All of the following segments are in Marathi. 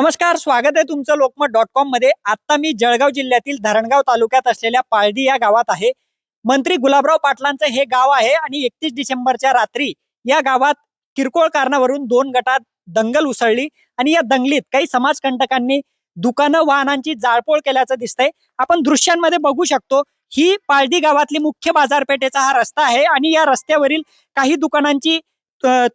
नमस्कार स्वागत आहे तुमचं लोकमत डॉट कॉममध्ये. आता मी जळगाव जिल्ह्यातील धरणगाव तालुक्यात असलेल्या पाळदी या गावात आहे. मंत्री गुलाबराव पाटलांचं हे गाव आहे आणि एकतीस डिसेंबरच्या रात्री या गावात किरकोळ कारणावरून दोन गटात दंगल उसळली आणि या दंगलीत काही समाजकंटकांनी दुकानं वाहनांची जाळपोळ केल्याचं दिसतंय. आपण दृश्यांमध्ये बघू शकतो ही पाळदी गावातली मुख्य बाजारपेठेचा हा रस्ता आहे आणि या रस्त्यावरील काही दुकानांची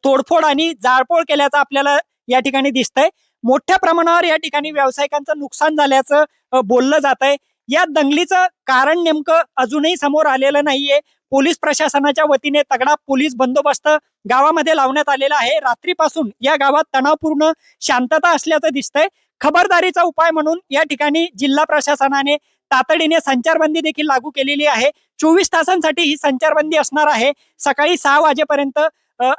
तोडफोड आणि जाळपोळ केल्याचं आपल्याला या ठिकाणी दिसतंय. मोठ्या प्रमाणावर या ठिकाणी व्यावसायिकांचं नुकसान झाल्याचं बोललं जात आहे या दंगलीचं कारण नेमकं अजूनही समोर आलेलं नाहीये. पोलीस प्रशासनाच्या वतीने तगडा पोलीस बंदोबस्त गावामध्ये लावण्यात आलेला आहे. रात्रीपासून या गावात तणावपूर्ण शांतता असल्याचं दिसतंय. खबरदारीचा उपाय म्हणून या ठिकाणी जिल्हा प्रशासनाने तातडीने संचारबंदी देखील लागू केलेली आहे. चोवीस तासांसाठी ही संचारबंदी असणार आहे. सकाळी सहा वाजेपर्यंत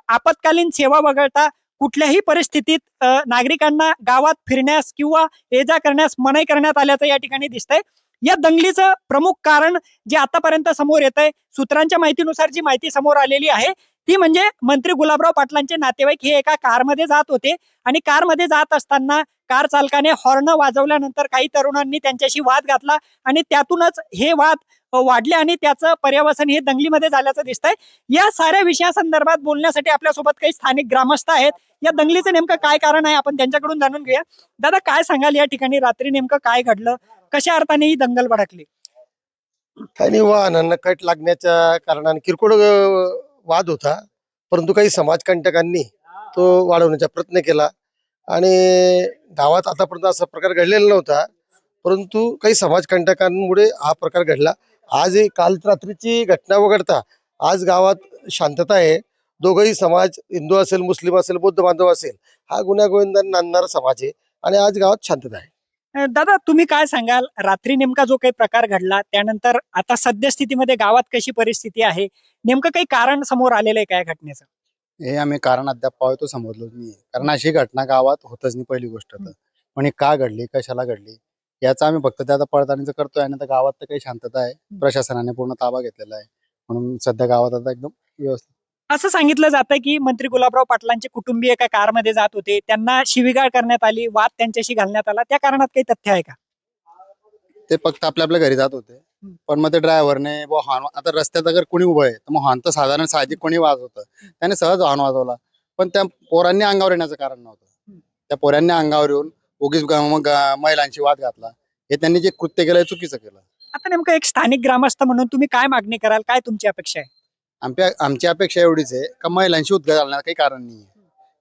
आपत्कालीन सेवा वगळता कुठल्याही परिस्थितीत नागरिकांना गावात फिरण्यास किंवा ये जा करण्यास मनाई करण्यात आल्याचं या ठिकाणी दिसतंय. या दंगलीचं प्रमुख कारण जे आतापर्यंत समोर येत आहे सूत्रांच्या माहितीनुसार जी माहिती समोर आलेली आहे ती म्हणजे मंत्री गुलाबराव पाटलांचे नातेवाईक हे एका कारमध्ये जात होते. आणि कारमध्ये जात असताना कार चालकाने हॉर्न वाजवल्यानंतर काही तरुणांनी त्यांच्याशी वाद घातला आणि त्यातूनच हे वाद वाढले आणि त्याचं पर्यावसन हे दंगलीमध्ये झाल्याचं दिसतंय. या साऱ्या विषयासंदर्भात बोलण्यासाठी आपल्यासोबत काही स्थानिक ग्रामस्थ आहेत. या दंगलीचं नेमकं काय कारण आहे आपण त्यांच्याकडून जाणून घेऊया. दादा काय सांगाल या ठिकाणी? रात्री नेमकं काय घडलं? कशा अर्थाने ही दंगल भडकली? काही वाहनांना कट लागण्याच्या कारणाने किरकोळ वाद होता परंतु काही समाजकंटकांनी तो वाढवण्याचा प्रयत्न केला. आणि गावात आतापर्यंत असा प्रकार घडलेला नव्हता परंतु काही समाजकंटकांमुळे हा प्रकार घडला. आज ही काल रात्रीची घटना वगळता आज गावात शांतता आहे. दोघंही समाज हिंदू असेल मुस्लिम असेल बौद्ध बांधव असेल हा गुन्हा गोविंदांना नांदणारा समाज आहे. आणि आज गावात शांतता आहे. दादा तुम्ही काय सांगाल? रात्री नेमका जो काही प्रकार घडला त्यानंतर आता सद्यस्थितीमध्ये गावात कशी परिस्थिती आहे? नेमकं काही कारण समोर आलेलं आहे काय घटनेचं? हे आम्ही कारण अद्याप पाहतो समजलोच नाही कारण अशी घटना गावात होतच नाही पहिली गोष्ट तर. पण हे का घडली? कशाला घडली? याचा आम्ही फक्त त्या पडताळणीचं करतोय आणि आता गावात तर काही शांतता आहे. प्रशासनाने पूर्ण ताबा घेतलेला आहे. म्हणून सध्या गावात आता एकदम व्यवस्थित असं सांगितलं जातं की मंत्री गुलाबराव पाटलांचे कुटुंबीय एका कारमध्ये जात होते. त्यांना शिवीगाळ करण्यात आली वाद त्यांच्याशी घालण्यात आला. त्या कारणात काही तथ्य आहे का? ते फक्त आपल्या आपल्या घरी जात होते. पण मग ते ड्रायव्हरने हॉर्न आता रस्त्यात अगर कोणी उभं आहे तर मग हॉर्न तर साधारण साहजिक कोणी वाजवतं त्याने सहज हॉर्न वाजवला. पण त्या पोरांनी अंगावर येण्याचं कारण नव्हतं. त्या पोरांनी अंगावर येऊन उगीच महिलांशी वाद घातला. हे त्यांनी जे कृत्य केलं चुकीचं केलं. आता नेमकं एक स्थानिक ग्रामस्थ म्हणून तुम्ही काय मागणी कराल? काय तुमची अपेक्षा आहे? आमच्या आमची अपेक्षा एवढीच आहे का महिलांशी उद्गार घालण्याचं काही कारण नाही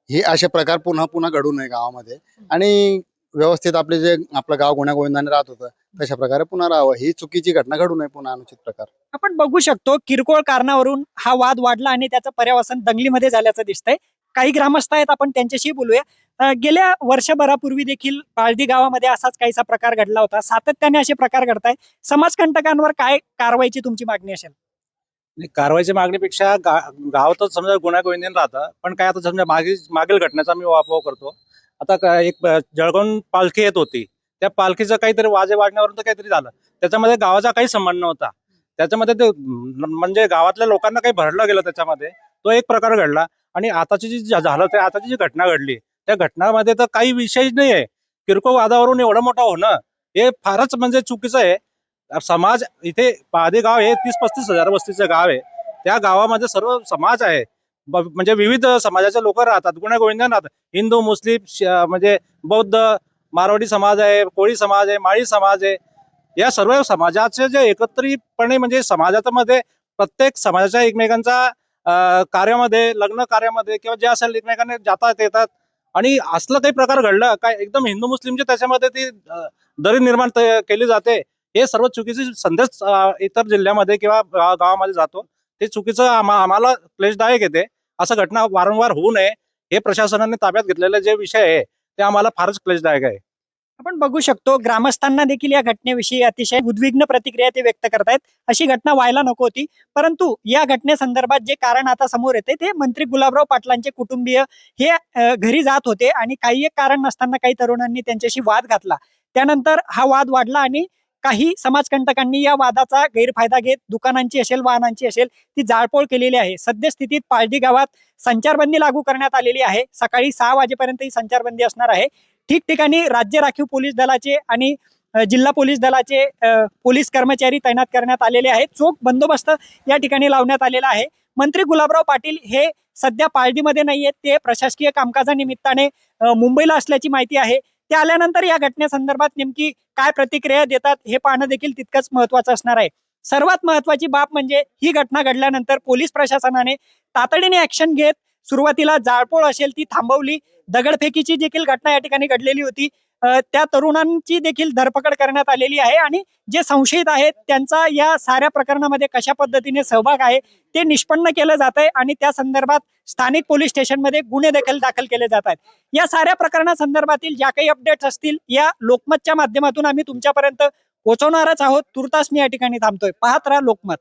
हे असे प्रकार पुन्हा पुन्हा घडू नये गावामध्ये. आणि व्यवस्थित आपले जे आपलं गाव गुण्यागोविंदाने राहत होतं तशा प्रकारे पुन्हा राहावं. ही चुकीची घटना घडू नये पुन्हा अनुचित प्रकार. आपण बघू शकतो किरकोळ कारणावरून हा वाद वाढला आणि त्याचं पर्यावसन दंगलीमध्ये झाल्याचं दिसतंय. काही ग्रामस्थ आहेत आपण त्यांच्याशी बोलूया. गेल्या वर्षभरापूर्वी देखील पाळदी गावामध्ये असाच काहीसा प्रकार घडला होता. सातत्याने असे प्रकार घडताय समाजकंटकांवर काय कारवाईची तुमची मागणी असेल? नाही, कारवाईच्या मागणीपेक्षा गा- गावातच समजा गुन्हा राहतं पण काय आता समजा मागील मागील घटनेचा मी वापर करतो. आता एक अं, पालखी येत होती. त्या पालखीचं काहीतरी वाजे वाजण्यावरून तर काहीतरी झालं. त्याच्यामध्ये गावाचा काही संबंध नव्हता. त्याच्यामध्ये ते म्हणजे गावातल्या लोकांना काही भरलं गेलं त्याच्यामध्ये तो एक प्रकार घडला. आणि आताची जी झा- झालं ते आताची जी घटना घडली त्या घटनामध्ये तर काही विषय नाही आहे किरकोळ वादावरून एवढं मोठं होणं हे फारच म्हणजे चुकीचं आहे. समाज इथे पादे गाव हे तीस पस्तीस हजार वस्तीचं गाव आहे. त्या गावामध्ये सर्व समाज आहे. म्हणजे विविध समाजाचे लोक राहतात. गुण्यागोविंदा राहतात. हिंदू मुस्लिम म्हणजे बौद्ध मारवाडी समाज आहे कोळी समाज आहे माळी समाज आहे. या सर्व समाजाचे जे एकत्रितपणे म्हणजे समाजाच्या मध्ये प्रत्येक समाजाच्या एकमेकांचा कार्यामध्ये लग्न कार्यामध्ये किंवा जे असेल एकमेकांना जातात येतात. आणि असलं काही प्रकार घडलं काय एकदम हिंदू मुस्लिमचे त्याच्यामध्ये ती दरी निर्माण केली जाते. हे सर्व चुकीचे संदेश इतर जिल्ह्यामध्ये किंवा गावामध्ये जातो. ते चुकीचं आम्हाला क्लेशदायक येते. असं घटना वारंवार होऊ नये हे प्रशासनाने ताब्यात घेतलेले जे विषय आहे ते आम्हाला फारच क्लेशदायक आहे. आपण बघू शकतो ग्रामस्थांना देखील या घटनेविषयी अतिशय उद्विग्न प्रतिक्रिया ते व्यक्त करतायत. अशी घटना व्हायला नको होती. परंतु या घटनेसंदर्भात जे कारण आता समोर येते ते मंत्री गुलाबराव पाटलांचे कुटुंबीय हे घरी जात होते आणि काही एक कारण नसताना काही तरुणांनी त्यांच्याशी वाद घातला. त्यानंतर हा वाद वाढला आणि काही समाजकंटकांनी या वादाचा गैरफायदा घेत दुकानांची असेल वाहनांची असेल ती जाळपोळ केलेली आहे. सद्यस्थितीत पाळडी गावात संचारबंदी लागू करण्यात आलेली आहे. सकाळी सहा वाजेपर्यंत ही संचारबंदी असणार आहे. ठिकठिकाणी राज्य राखीव पोलीस दलाचे आणि जिल्हा पोलीस दलाचे पोलीस कर्मचारी तैनात करण्यात आलेले आहेत. चोख बंदोबस्त या ठिकाणी लावण्यात आलेला आहे. मंत्री गुलाबराव पाटील हे सध्या पाळडीमध्ये नाही आहेत ते प्रशासकीय कामकाजानिमित्ताने मुंबईला असल्याची माहिती आहे. ते आल्यानंतर या घटनेसंदर्भात नेमकी काय प्रतिक्रिया देतात हे पाहणं देखील तितकंच महत्वाचं असणार आहे. सर्वात महत्वाची बाब म्हणजे ही घटना घडल्यानंतर पोलीस प्रशासनाने तातडीने ऍक्शन घेत सुरुवातीला जाळपोळ असेल ती थांबवली. दगडफेकीची देखील घटना या ठिकाणी घडलेली होती. त्या तरुणांची देखील धरपकड करण्यात आलेली आहे आणि जे संशयित आहेत त्यांचा या साऱ्या प्रकरणामध्ये कशा पद्धतीने सहभाग आहे ते निष्पन्न केलं जात आहे आणि त्या संदर्भात स्थानिक पोलीस स्टेशनमध्ये गुन्हे देखील दाखल केले जात आहेत. या साऱ्या प्रकरणासंदर्भातील ज्या काही अपडेट्स असतील या लोकमतच्या माध्यमातून आम्ही तुमच्यापर्यंत पोहोचवणारच आहोत. तुर्तास मी या ठिकाणी थांबतोय. पाहत राहा लोकमत.